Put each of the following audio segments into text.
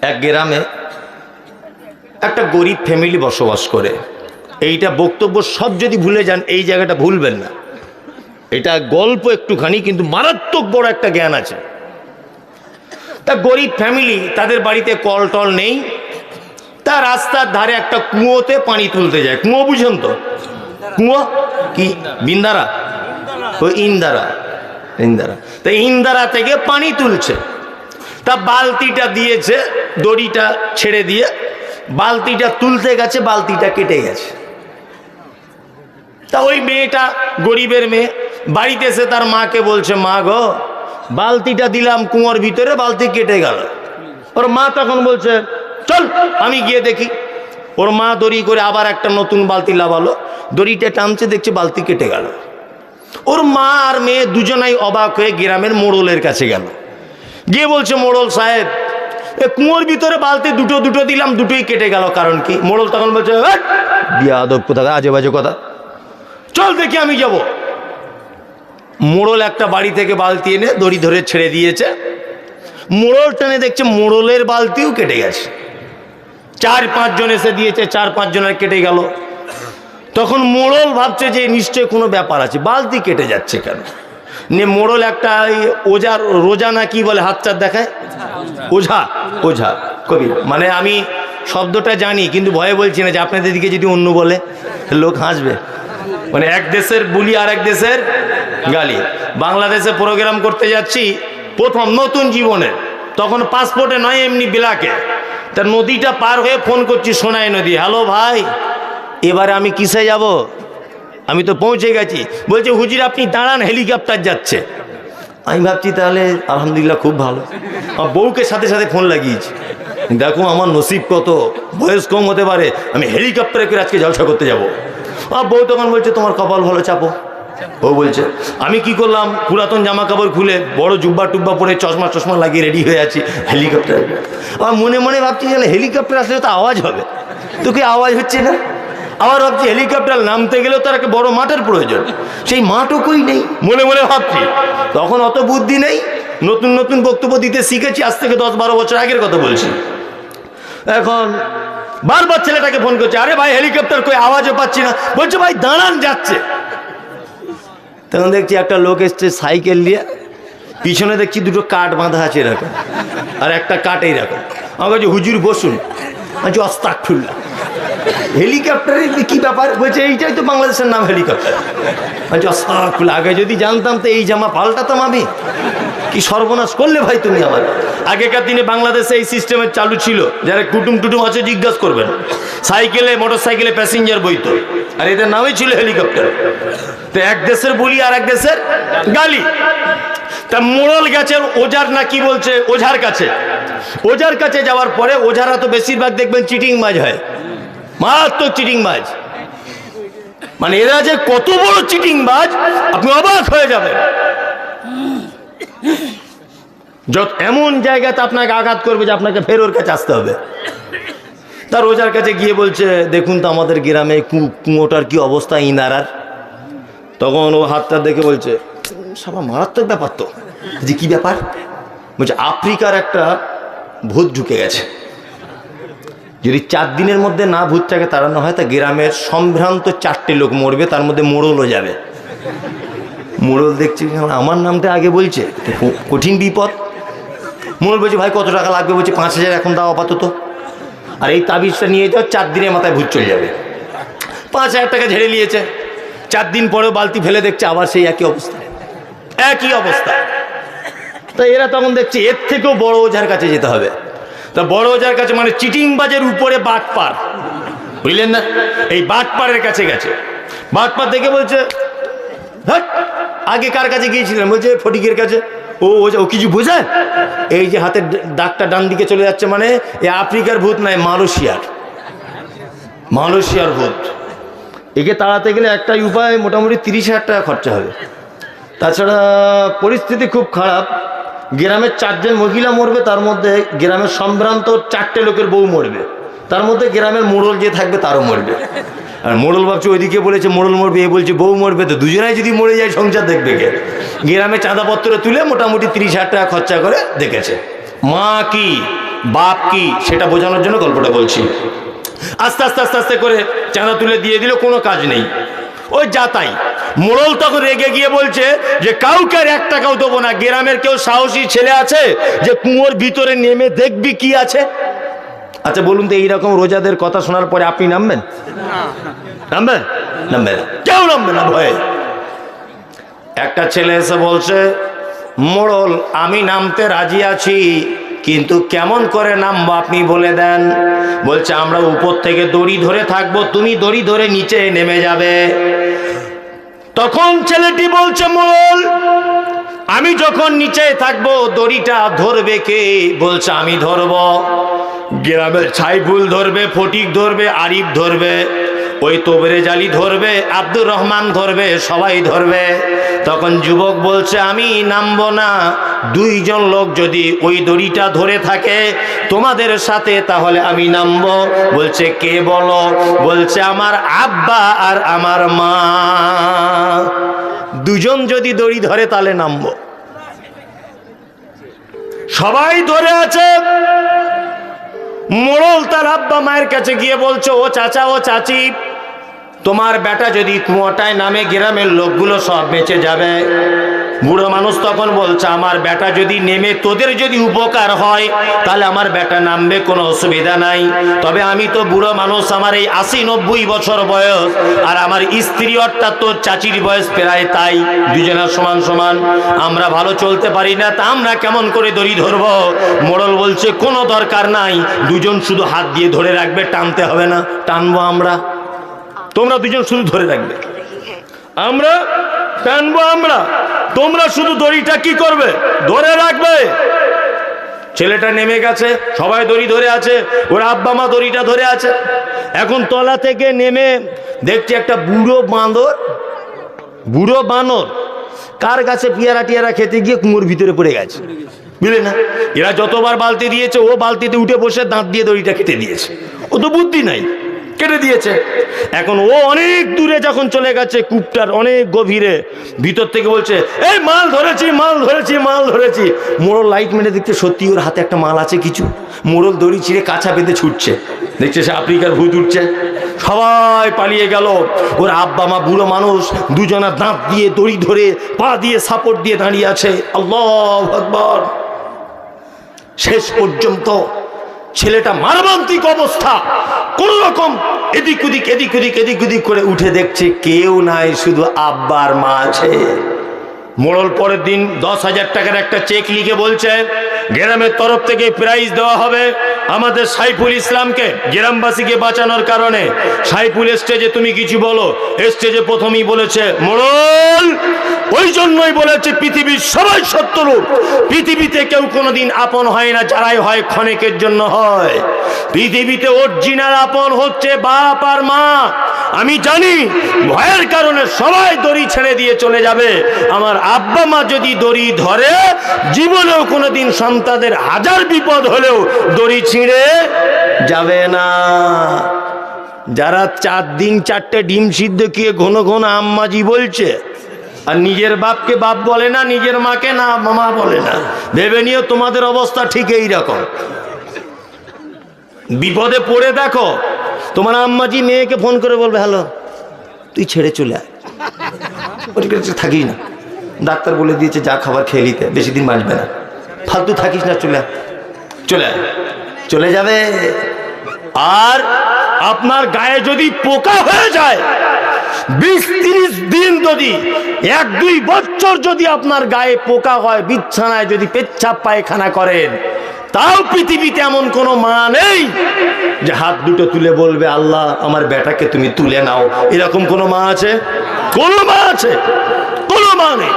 এক গ্রামে একটা গরিব ফ্যামিলি বসবাস করে। এইটা বক্তব্য সব যদি ভুলে যান, এই জায়গাটা ভুলবেন না। এটা গল্প একটুখানি, কিন্তু মারাত্মক বড় একটা জ্ঞান আছে। তা গরিব ফ্যামিলি তাদের বাড়িতে কল টল নেই। তা রাস্তার ধারে একটা কুয়োতে পানি তুলতে যায়। কুয়ো বুঝেন তো? কুয়ো? কি? বিন্দারা? ইন্দারা। ইন্দারা। তা ইন্দারা থেকে পানি তুলছে। তা বালতিটা দিয়েছে, দড়িটা ছেড়ে দিয়ে, বালতিটা তুলতে গেছে, বালতিটা কেটে গেছে। তা ওই মেয়েটা গরিবের মেয়ে, বাড়িতে এসে তার মাকে বলছে, মা গো, বালতিটা দিলাম কুয়োর ভিতরে, বালতি কেটে গেল। ওর মা তখন বলছে, চল, আমি গিয়ে দেখি। ওর মা দড়ি করে আবার একটা নতুন বালতি লাভালো, দড়িটা টানছে, দেখছে বালতি কেটে গেল। ওর মা আর মেয়ে দুজনাই অবাক হয়ে গ্রামের মোড়লের কাছে গেল। গিয়ে বলছে মোড়ল সাহেব? এ কুয়োর ভিতরে বালতি দুটো দুটো দিলাম, দুটোই কেটে গেল। কারণ কি? মোড়ল তখন বলছে বিয়া আদব কোথা আজে বাজে কথা? চল দেখি আমি যাব। মোড়ল একটা বাড়ি থেকে বালতি এনে দড়ি ধরে ছেড়ে দিয়েছে। মোড়ল টেনে দেখছে মোড়লের বালতিও কেটে গেছে। চার পাঁচজন এসে দিয়েছে, চার পাঁচজনের কেটে গেল। তখন মোড়ল ভাবছে যে নিশ্চয় কোনো ব্যাপার আছে। বালতি কেটে যাচ্ছে কেন? নে মোড়ল একটা ওই ওজার রোজা না কি বলে হাত চার দেখায়? ওঝা। ওঝা। কবি মানে আমি শব্দটা জানি, কিন্তু ভয়ে বলছি না যে আপনাদের দিকে যদি অন্য বলে, লোক হাসবে। মানে এক দেশের বুলি আর এক দেশের গালি। বাংলাদেশে প্রোগ্রাম করতে যাচ্ছি, প্রথম নতুন জীবনে। তখন পাসপোর্টে নয়, এমনি বিলাকে তা নদীটা পার হয়ে ফোন করছি, সোনাই নদী। হ্যালো ভাই, এবারে আমি কিসে যাব? আমি তো পৌঁছে গেছি। বলছে, হুজির, আপনি দাঁড়ান হেলিকপ্টার যাচ্ছে। আমি ভাবছি, তাহলে আলহামদুলিল্লাহ খুব ভালো। আমার বউকে সাথে সাথে ফোন লাগিয়েছি। দেখো, আমার নসিব কত, বয়স কম হতে পারে, আমি হেলিকপ্টারে করে আজকে জলসা করতে যাব। আর বউ তখন বলছে, তোমার কপাল ভালো, চাপো। ও বলছে, আমি কি করলাম? পুরাতন জামা কাপড় খুলে বড় জুব্বা টুব্বা পরে চশমা চশমা লাগিয়ে রেডি হয়ে আছি হেলিকপ্টার আমার মনে মনে ভাবছি যে হেলিকপ্টার আসলে তো আওয়াজ হবে। তো কি আওয়াজ হচ্ছে না? আবার ভাবছি হেলিকপ্টার নামতে গেলেও তার একটা বড় মাঠের প্রয়োজন। সেই মাঠও নেই। মনে মনে ভাবছি। তখন অত বুদ্ধি নেই। নতুন নতুন বক্তব্য দিতে শিখেছি। আজ থেকে দশ বারো বছর আগের কথা বলছি। এখন বারবার ছেলেটাকে ফোন করছে আরে ভাই হেলিকপ্টার কই? আওয়াজও পাচ্ছি না। বলছে ভাই দাঁড়ান যাচ্ছে। তখন দেখছি একটা লোক এসছে সাইকেল নিয়ে। পিছনে দেখছি দুটো কাঠ বাঁধা আছে এরকম। আর একটা কাঠ এইরকম। আমার কাছে হুজুর বসুন। আচ্ছা অস্তাক খুললা হেলিকপ্টারের কি ব্যাপার? বলছে, এইটাই তো বাংলাদেশের নাম হেলিকপ্টার। অস্তাক আগে যদি জানতাম তো এই জামা পাল্টাতাম আমি। কি সর্বনাশ করলে ভাই তুমি আমার? আগেকার দিনে বাংলাদেশে এই সিস্টেমের চালু ছিল, যারা কুটুম টুটুম আছে জিজ্ঞাসা করবেন। সাইকেলে মোটর সাইকেলে প্যাসেঞ্জার বইতো, আর এদের নামই ছিল হেলিকপ্টার। তো এক দেশের বলি আর এক দেশের গালি। তা মোড়ল গেছে ওজার না কি বলছে? ওঝার কাছে। ওঝার কাছে যাওয়ার পরে ওঝারা তো বেশিরভাগ দেখবেন চিটিং মাছ হয়। মারাত্মক চিটিং মাছ মানে এরা যে কত বড় চিটিং বাজ আপনি অবাক হয়ে যাবেন। যত এমন জায়গাতে আপনাকে আঘাত করবে যে আপনাকে ফের ওর কাছে আসতে হবে। তার রোজার কাছে গিয়ে বলছে, দেখুন তো আমাদের গ্রামে কুয়োটার কি অবস্থা ইনারার? তখন ও হাতটা দেখে বলছে, সবা, মারাত্মক ব্যাপার তো। যে কি ব্যাপার? বলছে, আফ্রিকার একটা ভূত ঢুকে গেছে। যদি চার দিনের মধ্যে না ভূতটাকে তাড়ানো হয়, তা গ্রামের সম্ভ্রান্ত চারটে লোক মরবে, তার মধ্যে মোড়লও যাবে। মোড়ল দেখছি আমার নামটা আগে বলছে কঠিন বিপদ। মোড়ল বলছে, ভাই, কত টাকা লাগবে? বলছে, পাঁচ হাজার, এখন দাও আপাতত। আর এই তাবিজটা নিয়ে যাও, চার দিনের মাথায় ভূত চলে যাবে। পাঁচ হাজার টাকা ঝেড়ে নিয়েছে। চার দিন পরেও বালতি ফেলে দেখছে, আবার সেই একই অবস্থা। একই অবস্থা। তা এরা তখন দেখছে, এর থেকেও বড় ওঝার কাছে যেতে হবে। তা বড় ওঝার কাছে মানে চিটিংবাজের উপরে বাটপার। বুঝলেন না? এই বাটপারের কাছে গেছে। বাটপার দেখে বলছে হ্যাট আগে কার কাছে গিয়েছিলেন? বলছে ফটিকের কাছে। ও ও কিছু বোঝে? এই যে হাতের ডাকটা ডান দিকে চলে যাচ্ছে মানে এ আফ্রিকার ভূত নয়, মালয়েশিয়ার। মালয়েশিয়ার ভূত। একে তাড়াতে গেলে একটাই উপায়, মোটামুটি তিরিশ হাজার টাকা খরচা হবে। তাছাড়া পরিস্থিতি খুব খারাপ। গ্রামের চারজন মহিলা মরবে, তার মধ্যে গ্রামের সম্ভ্রান্ত চারটে লোকের বউ মরবে। তার মধ্যে গ্রামের মোড়ল যে থাকবে, তারও মরবে। আর মোড়ল ভাবছে, ওইদিকে বলেছে, মোড়ল মরবে, এ বলছে, বউ মরবে, তো দুজনাই যদি মরে যায়, সংসার দেখবে কে? গ্রামে চাঁদাপত্র তুলে মোটামুটি তিরিশ হাজার টাকা খরচা করে দেখেছে। মা কি, বাপ কি, সেটা বোঝানোর জন্য গল্পটা বলছি। আস্তে আস্তে আস্তে আস্তে করে চাঁদা তুলে দিয়ে দিল, কোনো কাজ নেই। ওই যাতাই মোড়ল তখন রেগে গিয়ে বলছে যে কাউকে আর এক টাকাও দেবো না। গ্রামের কেউ সাহসী ছেলে আছে যে, কুয়োর ভিতরে নেমে দেখবি কি আছে? আচ্ছা বলুন তো, এইরকম রোজাদের কথা শোনার পরে আপনি নামবেন? নামবেন? নামবেন। কেউ নামবে না, ভয়ে। একটা ছেলে এসে বলছে, মোড়ল, আমি নামতে রাজি আছি, কিন্তু কেমন করে নামবো আপনি বলে দেন? বলছে, আমরা উপর থেকে দড়ি ধরে থাকব, তুমি দড়ি ধরে নিচে নেমে যাবে। তখন ছেলেটি বলছে, মোল, আমি যখন নিচে থাকব, দড়িটা ধরবে কে? বলছে, আমি ধরব। গ্রামের ছাইফুল ধরবে, ফটিক ধরবে, আরিফ ধরবে। ওই তোবরে জালি ধরবে, আব্দুর রহমান ধরবে, সবাই ধরবে। তখন যুবক বলছে, আমি নামবো না। দুইজন লোক যদি ওই দড়িটা ধরে থাকে, তোমাদের সাথে তাহলে আমি নামবো। বলছে, কে বলো? বলছে, আমার আব্বা আর আমার মা। দুজন যদি দড়ি ধরে, তাহলে নামবো। সবাই ধরে আছে। মোড়ল তার আব্বা মায়ের কাছে গিয়ে বলছো, ও চাচা, ও চাচি, তোমার বেটা যদি কুয়াটায় নামে গ্রামের লোকগুলো সব বেঁচে যাবে বুড়ো মানুষ তখন বলছে, আমার বেটা যদি নেমে তোদের যদি উপকার হয়, তাহলে আমার বেটা নামবে, কোনো অসুবিধা নাই। তবে আমি তো বুড়ো মানুষ, আমার এই আশি নব্বই বছর বয়স, আর আমার স্ত্রী অর্থাৎ তোর চাচির বয়স প্রায় তাই দুজনের সমান সমান। আমরা ভালো চলতে পারি না, তা আমরা কেমন করে দড়ি ধরবো? মোড়ল বলছে, কোনো দরকার নাই, দুজন শুধু হাত দিয়ে ধরে রাখবে, টানতে হবে না, টানবো আমরা। তোমরা দুজন শুধু ধরে রাখবে। আমরা টানবো আমরা। তোমরা শুধু দড়িটা কি করবে? ধরে রাখবে। ছেলেটা নেমে গেছে, সবাই দড়ি ধরে আছে, ওর আব্বা মা দড়িটা ধরে আছে। এখন তলা থেকে নেমে দেখছি একটা বুড়ো বাঁদর। বুড়ো বানর, কার কাছে পিয়ারা টিয়ারা খেতে গিয়ে কুমোর ভিতরে পড়ে গেছে। বুঝলে না? এরা যতবার বালতি দিয়েছে, ও বালতিতে উঠে বসে দাঁত দিয়ে দড়িটা খেতে দিয়েছে। ও তো বুদ্ধি নাই। কেটে দিয়েছে। এখন ও অনেক দূরে যখন চলে গেছে কূপটার অনেক গভীরে, ভিতর থেকে বলছে, এই মাল ধরেছি মাল ধরেছি মাল ধরেছি। মোড়ল লাইট মেরে দেখতে সত্যি ওর হাতে একটা মাল আছে কিছু। মোড়ল দড়ি ছিঁড়ে কাঁচা বেঁধে ছুটছে। দেখছে সে আফ্রিকার ভূত উঠছে। সবাই পালিয়ে গেল। ওর আব্বা, মা, বুড়ো মানুষ দুজনা দাঁত দিয়ে, দড়ি ধরে, পা দিয়ে, সাপোর্ট দিয়ে দাঁড়িয়ে আছে। আল্লাহ আকবর। শেষ পর্যন্ত ছেলেটা মারবান্তিক অবস্থা। কোন রকম এদিক ওদিক এদিক ওদিক এদিক ওদিক করে উঠে দেখছে কেউ নাই, শুধু আব্বার মা আছে। মোড়ল পরের দিন দশ হাজার টাকার একটা চেক লিখে বলছে, গ্রামের তরফ থেকে প্রাইজ দেওয়া হবে আমাদের সাইফুল ইসলামকে, গ্রামবাসীকে বাঁচানোর কারণে। সাইফুল স্টেজে তুমি কিছু বলো। স্টেজে প্রথমেই বলেছে, মোড়ল জন্যই বলেছে পৃথিবীর সবাই সত্যরূপ পৃথিবীতে কেউ কোনোদিন আপন হয় না, যারাই হয় ক্ষণিকের জন্য হয়। পৃথিবীতে অরিজিনাল আপন হচ্ছে বাপ আর মা। আমি জানি, ভয়ের কারণে সবাই দড়ি ছেড়ে দিয়ে চলে যাবে। আমার আব্বা মা যদি দড়ি ধরে, জীবনেও কোনোদিন সন্তানদের হাজার বিপদ হলেও দড়ি ছিঁড়ে যাবে না। যারা চার দিন চারটে ডিম সিদ্ধ খেয়ে ঘন ঘন আম্মাজি বলছে আর নিজের বাপকে বাপ বলে না, নিজের মাকে না, মামা বলে না। ভেবে নিও তোমাদের অবস্থা ঠিক এই রকম। বিপদে পড়ে দেখো, তোমার আম্মাজি মেয়েকে ফোন করে বলবে, হ্যালো, তুই ছেড়ে চলে আয়। থাকিস না। ডাক্তার বলে দিয়েছে, যা খাবার খেয়ে নিতে, বেশি দিন বাঁচবে না। ফালতু থাকিস না, চলে চলে চলে যাবে। আর আপনার গায়ে যদি পোকা হয়ে যায় বিশ তিরিশ দিন যদি, এক দুই বছর যদি আপনার গায়ে পোকা হয়, বিছানায় যদি পেচ্ছাপ পায়খানা করেন, তাও পৃথিবীতে এমন কোনো মা নেই যে হাত দুটো তুলে বলবে, আল্লাহ, আমার বেটাকে তুমি তুলে নাও। এরকম কোনো মা আছে? কোনো মা আছে? কোনো মা নেই।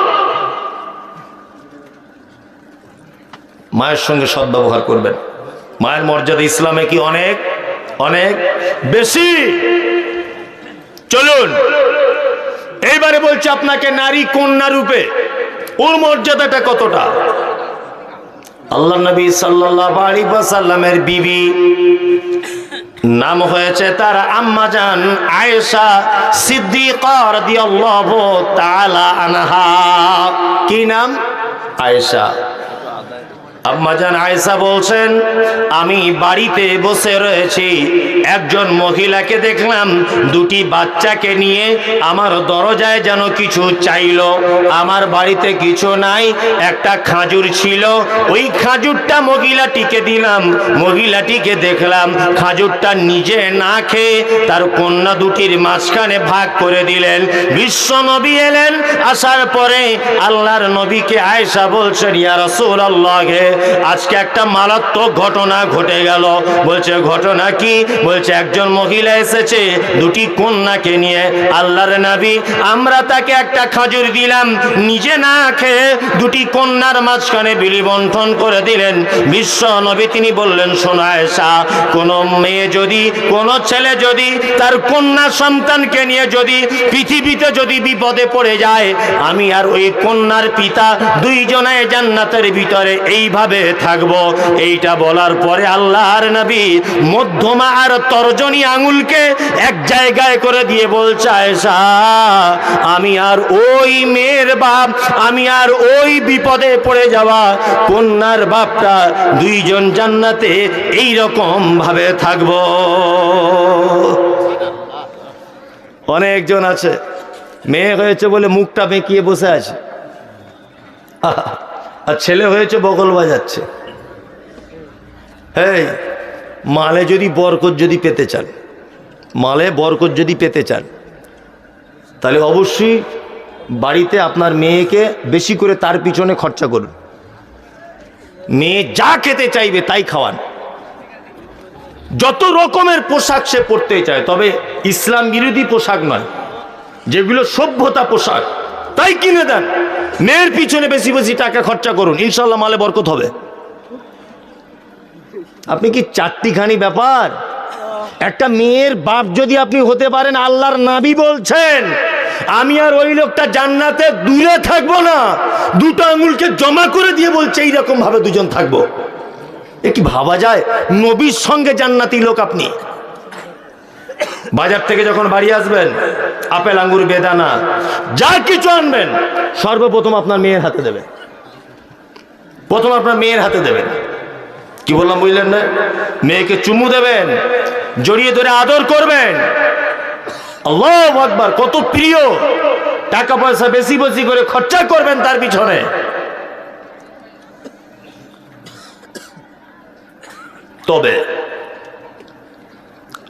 মায়ের সঙ্গে সদ্ব্যবহার করবেন। মায়ের মর্যাদা ইসলামে কি অনেক? অনেক। বেশি। চলুন। এইবারে বলছি আপনাকে নারী কন্যা রূপে, ওর মর্যাদাটা কতটা? আল্লাহ নবী আলাইহি বিবি, নাম হয়েছে তার আম্মা আম্মাজান আয়েশা সিদ্দিকা রাদিয়াল্লাহু তাআলা আনহা। কি নাম? আয়েশা। আম্মাজান আয়েশা বলছেন, আমি বাড়িতে বসে রয়েছি। একজন মহিলাকে দেখলাম দুটি বাচ্চাকে নিয়ে আমার দরজায় যেন কিছু চাইলো। আমার বাড়িতে কিছু নাই, একটা খাজুর ছিল। ওই খাজুরটা মহিলাটিকে দিলাম। মহিলাটিকে দেখলাম খাজুরটা নিজে না খেয়ে তার কন্যা দুটির মাঝখানে ভাগ করে দিলেন। বিশ্ব নবী এলেন। আসার পরে আল্লাহর নবীকে আয়েশা বলছেন, ইয়া রাসূল আল্লাহকে আজকে একটা মারাত্মক ঘটনা ঘটে গেল। বলছে, ঘটনা কি? বলছে, একজন মহিলা এসেছে দুটি কন্যাকে নিয়ে। আল্লাহর নবী, আমরা তাকে একটা খাজুর দিলাম। নিজে না খেয়ে দুটি কন্যার মাঝখানে বিলি বন্টন করে দিলেন। বিশ্ব নবী তিনি বললেন আয়েশা, কোন মেয়ে যদি, কোন ছেলে যদি তার কন্যা সন্তানকে নিয়ে যদি পৃথিবীতে যদি বিপদে পড়ে যায়, আমি আর ওই কন্যার পিতা দুইজনে জান্নাতের ভিতরে। এইভাবে থাকব? এইটা বলার পরে আল্লাহর নবী মধ্যমা আর তর্জনী আঙুলকে এক জায়গায় করে দিয়ে বলছে, আয়েশা, আমি আর ওই মেয়ের বাপ, আমি আর ওই বিপদে পড়ে যাওয়া কন্যার বাপটা দুইজন জান্নাতে এই রকম ভাবে থাকব। অনেকজন আছে, মেয়ে হয়েছে বলে মুখটা বেঁকিয়ে বসে আছে। আর ছেলে হয়েছে বগল বাজাচ্ছে। এই, মালে যদি বরকত যদি পেতে চান, মালে বরকত যদি পেতে চান, তাহলে অবশ্যই বাড়িতে আপনার মেয়েকে বেশি করে তার পিছনে খরচা করুন। মেয়ে যা খেতে চাইবে তাই খাওয়ান। যত রকমের পোশাক সে পরতে চায়, তবে ইসলাম বিরোধী পোশাক নয়, যেগুলো সভ্যতা পোশাক তাই কিনে দেন। মেয়ের পিছনে বেশি বেশি টাকা খরচা করুন। ইনশাল্লাহ মালে বরকত হবে। আপনি কি চারটিখানি ব্যাপার? একটা মেয়ের বাপ যদি আপনি হতে পারেন, আল্লাহর নাবি বলছেন, আমি আর ওই লোকটা জান্নাতে দূরে থাকব না। দুটো আঙুলকে জমা করে দিয়ে বলছে এইরকম ভাবে দুজন থাকব। এ কি ভাবা যায়? নবীর সঙ্গে জান্নাতি লোক আপনি। বাজার থেকে যখন বাড়ি আসবেন আপেল, আঙ্গুর, বেদানা, যা কিছু আনবেন, সর্বপ্রথম আপনার মেয়ের হাতে দেবেন প্রথম আপনার মেয়ের হাতে দেবেন কি বললাম বুঝলেন না? মেয়েকে চুমু দেবেন, জড়িয়ে ধরে আদর করবেন। আল্লাহ কত প্রিয়। টাকা পয়সা বেশি বেশি করে খরচা করবেন তার পিছনে। তবে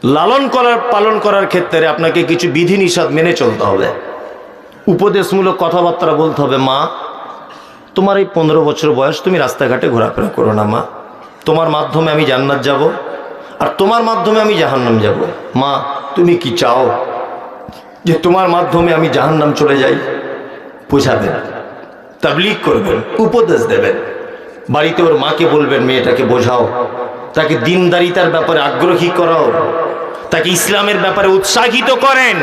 লালন করার, পালন করার ক্ষেত্রে আপনাকে কিছু বিধিনিষেধ মেনে চলতে হবে। উপদেশমূলক কথাবার্তা বলতে হবে, মা, তোমার এই পনেরো বছর বয়স তুমি রাস্তাঘাটে ঘোরাফেরা করো না, মা। তোমার মাধ্যমে আমি জান্নাত যাব আর তোমার মাধ্যমে আমি জাহান্নাম যাব। মা, তুমি কি চাও যে তোমার মাধ্যমে আমি জাহান্নাম চলে যাই? বোঝাবেন, তাবলিগ করবেন, উপদেশ দেবেন। বাড়িতে ওর মাকে বলবেন, মেয়েটাকে বোঝাও, তাকে দিনদারিতার ব্যাপারে আগ্রহী করাও তাকে ইসলামের ব্যাপারে উৎসাহিত করেন।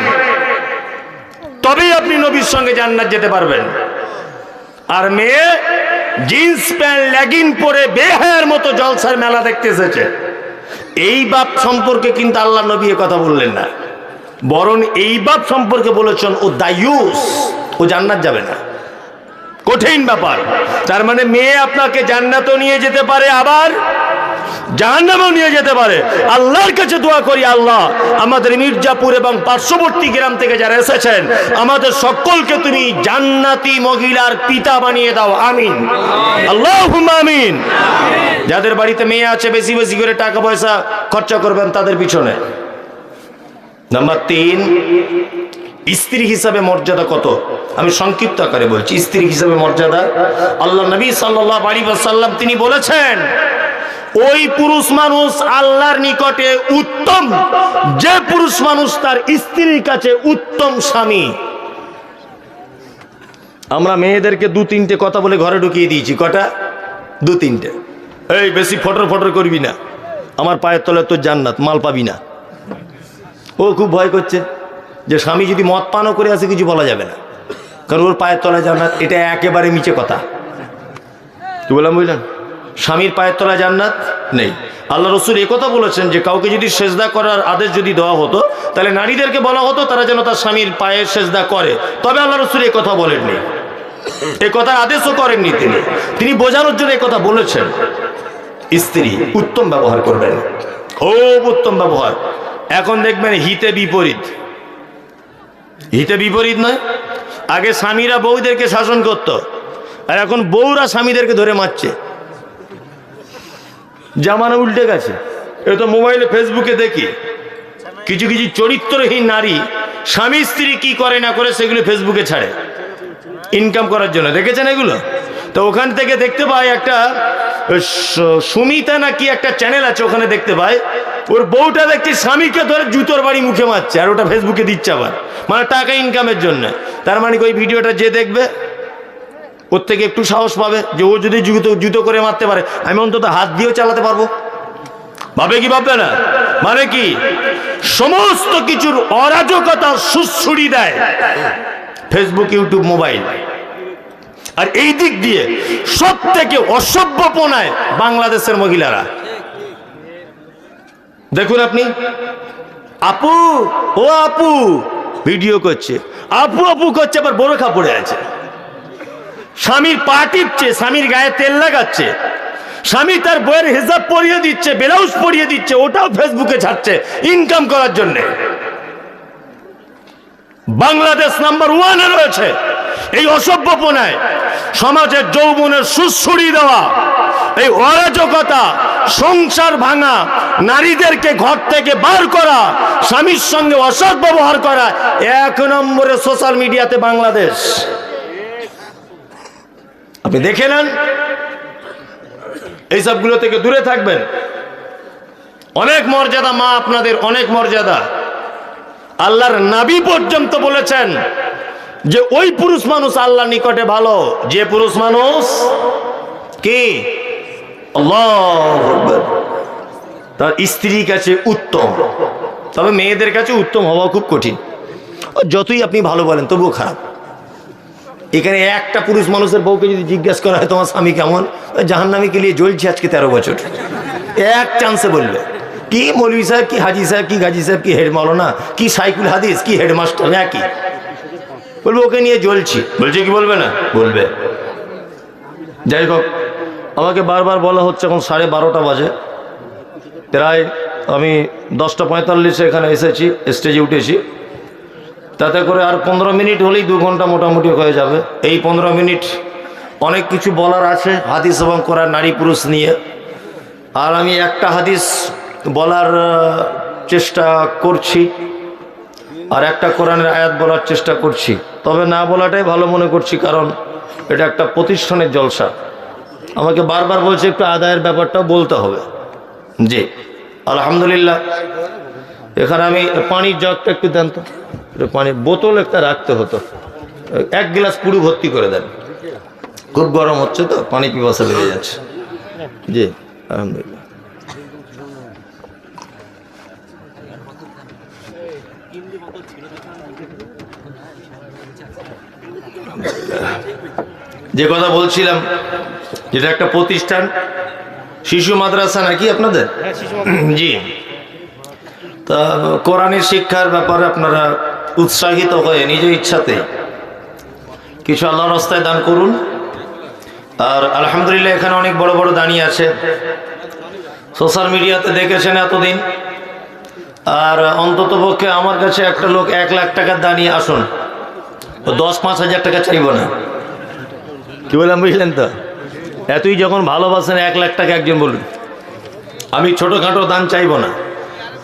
তবেই আপনি নবীর সঙ্গে জান্নাত যেতে পারবেন। আর মেয়ে জিন্স প্যান্ট, লেগিন পরে বেহায়ার মতো জলসার মেলা দেখতে এসেছে। এই বাপ সম্পর্কে কিন্তু আল্লাহ নবী কথা বললেন না। বরং এই বাপ সম্পর্কে বলেছেন, ও দায়ুস, ও জান্নাত যাবে না। কঠিন ব্যাপার। তার মানে মেয়ে আপনাকে জান্নাতও নিয়ে যেতে পারে আবার জাহান্নামেও নিয়ে যেতে পারে। আল্লাহর কাছে দোয়া করি, আল্লাহ, আমাদের মির্জাপুর এবং পার্শ্ববর্তী গ্রাম থেকে যারা এসেছেন, আমাদের সকলকে তুমি জান্নাতি মহিলার পিতা বানিয়ে দাও। আমিন। আল্লাহ আমিন। যাদের বাড়িতে মেয়ে আছে, বেশি বেশি করে টাকা পয়সা খরচা করবেন তাদের পিছনে। নাম্বার তিন, স্ত্রী হিসাবে মর্যাদা কত? আমি সংক্ষিপ্ত আকারে বলছি, স্ত্রী হিসাবে মর্যাদা। আল্লাহ নবী সাল্লাহ আলী সাল্লাম তিনি বলেছেন ওই পুরুষ মানুষ আল্লাহর নিকটে উত্তম। যে পুরুষ মানুষ তার স্ত্রীর কাছে উত্তম স্বামী। আমরা মেয়েদেরকে দু তিনটে কথা বলে ঘরে ঢুকিয়ে দিয়েছি। কটা? দু তিনটে। এই বেশি ফটর ফটর করবি না। আমার পায়ের তলায় তোর জান্নাত, মাল পাবি না। ও খুব ভয় করছে যে স্বামী যদি মদ পানও করে আসে কিছু বলা যাবে না। কারণ ওর পায়ের তলায় জান্নাত, এটা একেবারে মিচে কথা। কি বললাম বুঝলেন? স্বামীর পায়ের তলায় জান্নাত নেই। আল্লাহ রসুল কথা বলেছেন যে, কাউকে যদি সেজদা করার আদেশ যদি দেওয়া হতো, তাহলে নারীদেরকে বলা হতো তারা যেন তার স্বামীর পায়ের সেজদা করে। তবে আল্লাহ রসুল কথা বলেননি। এ কথার আদেশও করেননি তিনি। তিনি বোঝানোর জন্য কথা বলেছেন। স্ত্রী উত্তম ব্যবহার করবেন। খুব উত্তম ব্যবহার। এখন দেখবেন হিতে বিপরীত। হিতে বিপরীত নয়। আগে স্বামীরা বউদেরকে শাসন করত। আর এখন বউরা স্বামীদেরকে ধরে মারছে। জামানা উল্টে গেছে। এ তো মোবাইলে, ফেসবুকে দেখি। কিছু কিছু চরিত্রহীন নারী, স্বামী, স্ত্রী কি করে না করে সেগুলো ফেসবুকে ছাড়ে। ইনকাম করার জন্য। দেখেছেন এগুলো? তো ওখান থেকে দেখতে পাই একটা সুমিতা নাকি একটা চ্যানেল আছে, ওখানে দেখতে পাই। ওর বউটা দেখছি স্বামীকে ধরে জুতোর বাড়ি মুখে মারছে, আর ওটা ফেসবুকে দিচ্ছে আবার। মানে টাকা ইনকামের জন্য। তার মানে ওই ভিডিওটা যে দেখবে থেকে একটু সাহস পাবে যে ও যদি জুতো জুতো করে মারতে পারে, আমি অন্তত হাত দিয়েও চালাতে পারব। ভাবে কি ভাববে না? মানে কি? সমস্ত কিছুর অরাজকতা সুসুড়ি দেয়। ফেসবুক ইউটিউব মোবাইল আর এই দিক দিয়ে সব থেকে অসভ্যপনায় বাংলাদেশের মহিলারা। দেখুন আপনি। আপু, ও আপু ভিডিও করছে। আপু আপু করছে, আবার বড় কাপড়ে আছে। স্বামীর পা টিপছে, স্বামীর গায়ে তেল লাগাচ্ছে। স্বামী তার বইয়ের হিসাব পরিয়ে দিচ্ছে, ব্লাউজ পরিয়ে দিচ্ছে, ওটাও ফেসবুকে ছাড়ছে ইনকাম করার জন্য। বাংলাদেশ নাম্বার ওয়ানে রয়েছে এই অসভ্যপনায় সমাজের যৌবনের সুশ্রুড়ি দেওয়া, এই অরাজকতা, সংসার ভাঙা, নারীদেরকে ঘর থেকে বার করা, স্বামীর সঙ্গে অসৎ ব্যবহার করা, এক নম্বরে সোশ্যাল মিডিয়াতে বাংলাদেশ। আপনি দেখে নেন। এইসবগুলো থেকে দূরে থাকবেন। অনেক মর্যাদা, মা আপনাদের অনেক মর্যাদা। আল্লাহর নাবি পর্যন্ত বলেছেন যে ওই পুরুষ মানুষ আল্লাহর নিকটে ভালো, যে পুরুষ মানুষ কি? আল্লাহু তার স্ত্রীর কাছে উত্তম। তবে মেয়েদের কাছে উত্তম হওয়া খুব কঠিন। যতই আপনি ভালো বলেন, তবুও খারাপ। এখানে একটা পুরুষ মানুষের বউকে যদি জিজ্ঞেস করা হয়, তোমার স্বামী কেমন? জাহান নামে কে লিয়ে জ্বলছে আজকে তেরো বছর। এক চান্সে বলবে। কি মৌলভী সাহেব, কি হাজি সাহেব, কি গাজী সাহেব, কি হেড মৌলানা কি সাইকুল হাদিস, কি হেডমাস্টার, একই। বলবে, ওকে নিয়ে জ্বলছি। বলছে, কি বলবে না? বলবে। যাই হোক, আমাকে বারবার বলা হচ্ছে, এখন সাড়ে বারোটা বাজে। প্রায় আমি দশটা পঁয়তাল্লিশে এখানে এসেছি স্টেজে উঠেছি। তাতে করে আর পনেরো মিনিট হলেই দু ঘণ্টা মোটামুটি হয়ে যাবে। এই পনেরো মিনিট অনেক কিছু বলার আছে, হাদিস এবং করার নারী পুরুষ নিয়ে। আর আমি একটা হাদিস বলার চেষ্টা করছি আর একটা কোরআনের আয়াত বলার চেষ্টা করছি। তবে না বলাটাই ভালো মনে করছি, কারণ এটা একটা প্রতিষ্ঠানের জলসা। আমাকে বারবার বলছে, একটু আদায়ের ব্যাপারটাও বলতে হবে। জি, আলহামদুলিল্লাহ। এখানে আমি পানির জগটা একটু দেন তো। একটু পানির বোতল একটা রাখতে হতো। এক গ্লাস পুরো ভর্তি করে দেন। খুব গরম হচ্ছে তো পানি পিপাসা লেগে যাচ্ছে। জি আলহামদুলিল্লাহ। যে কথা বলছিলাম যেটা একটা প্রতিষ্ঠান শিশু মাদ্রাসা নাকি আপনাদের? জি। তা কোরআনের শিক্ষার ব্যাপারে আপনারা উৎসাহিত হয়ে নিজ ইচ্ছাতে কিছু আল্লাহ রাস্তায় দান করুন। আর আলহামদুলিল্লাহ এখানে অনেক বড় বড় দাঁড়িয়ে আছে। সোশ্যাল মিডিয়াতে দেখেছেন এতদিন। আর অন্তত পক্ষে আমার কাছে একটা লোক এক লাখ টাকার দাঁড়িয়ে আসুন। দশ পাঁচ হাজার টাকা চাইব না। কি বললাম, বুঝলেন তো? এতই যখন ভালোবাসেন, এক লাখ টাকা একজন বলুন। আমি ছোটোখাটো দান চাইব না।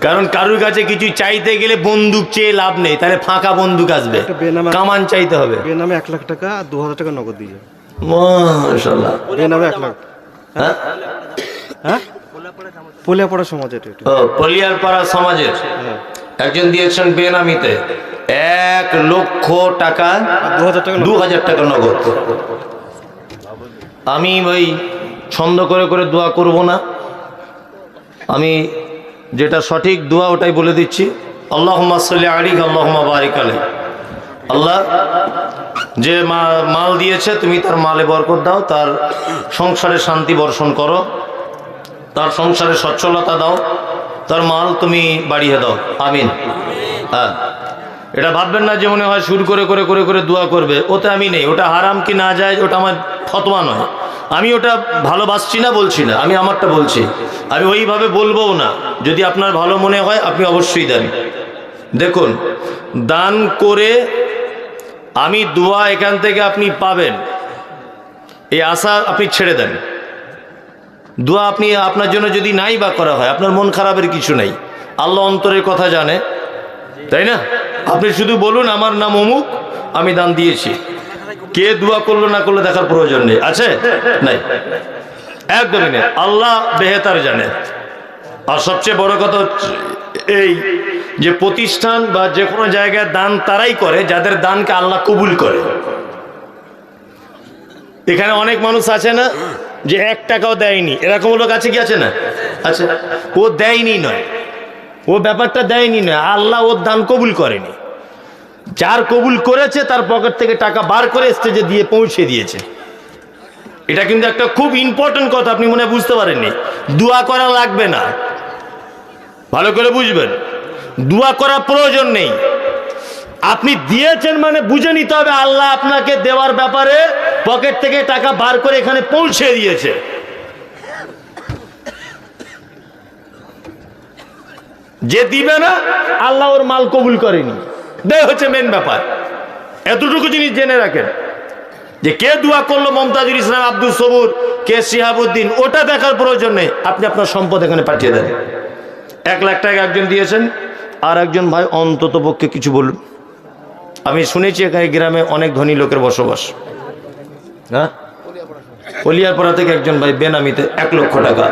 কারণ কারুর কাছে কিছু চাইতে গেলে বন্দুক চেয়ে লাভ নেই তাহলে ফাঁকা বন্দুক আসবে। বেনামে- কামান চাইতে হবে। এর নামে এক লাখ টাকা আর দু হাজার টাকা নগদ দিয়ে। মাশাল্লাহ এর নামে এক লাখ। হ্যাঁ? হ্যাঁ? পোলিয়াপড়া ও পলিয়ারপাড়া সমাজের। হ্যাঁ। একজন দিয়েছেন বেনামিতে। এক লক্ষ টাকা দু হাজার টাকা নগদ। আমি ওই ছন্দ করে করে দোয়া করব না। আমি যেটা সঠিক দোয়া ওটাই বলে দিচ্ছি। আল্লাহ সাল্লি আলিক আল্লাহ বারিক আলাই আল্লাহ, যে মাল দিয়েছে, তুমি তার মালে বরকত দাও, তার সংসারে শান্তি বর্ষণ করো, তার সংসারে সচ্ছলতা দাও, তার মাল তুমি বাড়িয়ে দাও। আমিন। হ্যাঁ। এটা ভাববেন না যে মনে হয় শুরু করে করে করে করে দোয়া করবে। ওতে আমি নেই। ওটা হারাম কি না যায়, ওটা আমার ফতোয়া নয়। আমি ওটা ভালোবাসছি না, বলছি না। আমি আমারটা বলছি। আমি ওইভাবে বলবোও না। যদি আপনার ভালো মনে হয়, আপনি অবশ্যই দেন। দেখুন, দান করে আমি দোয়া এখান থেকে আপনি পাবেন। এই আশা আপনি ছেড়ে দেন। দোয়া আপনি আপনার জন্য যদি নাই বা করা হয়, আপনার মন খারাপের কিছু নেই। আল্লাহ অন্তরের কথা জানে। তাই না? আপনি শুধু বলুন, আমার নাম অমুক, আমি দান দিয়েছি। কে দোয়া করল না করল দেখার প্রয়োজন নেই। আছে? নাই। একদমই নেই। আল্লাহ বেহেতার জানে। আর সবচেয়ে বড় কথা এই যে প্রতিষ্ঠান বা যে কোনো জায়গায় দান তারাই করে, যাদের দানকে আল্লাহ কবুল করে। এখানে অনেক মানুষ আছে না যে এক টাকাও দেয়নি। এরকম লোক আছে কি আছে না? আচ্ছা ও দেয়নি নয়। ও ব্যাপারটা দেয়নি নয়। আল্লাহ ওর দান কবুল করেনি। যার কবুল করেছে তার পকেট থেকে টাকা বার করে স্টেজে দিয়ে পৌঁছে দিয়েছে। এটা কিন্তু একটা খুব ইম্পর্টেন্ট কথা, আপনি মনে বুঝতে পারেননি। দোয়া করা লাগবে না। ভালো করে বুঝবেন। দোয়া করা প্রয়োজন নেই। আপনি দিয়েছেন মানে বুঝে নিতে হবে, আল্লাহ আপনাকে দেওয়ার ব্যাপারে পকেট থেকে টাকা বার করে এখানে পৌঁছে দিয়েছে। যে দিবে না, আল্লাহ ওর মাল কবুল করেনি। দেয় হচ্ছে মেন ব্যাপার। এতটুকু জিনিস জেনে রাখেন। যে কে দোয়া করল মমতাজুল ইসলাম, আব্দুল সবুর, কে শিহাবুদ্দিন, ওটা দেখার প্রয়োজন নেই। আপনি আপনার সম্পদ এখানে পাঠিয়ে দেন। এক লাখ টাকা একজন দিয়েছেন, আর একজন ভাই অন্তত পক্ষে কিছু বলুন। আমি শুনেছি এখানে গ্রামে অনেক ধনী লোকের বসবাস। হ্যাঁ? কলিয়ারপাড়া থেকে একজন ভাই বেনামিতে এক লক্ষ টাকা।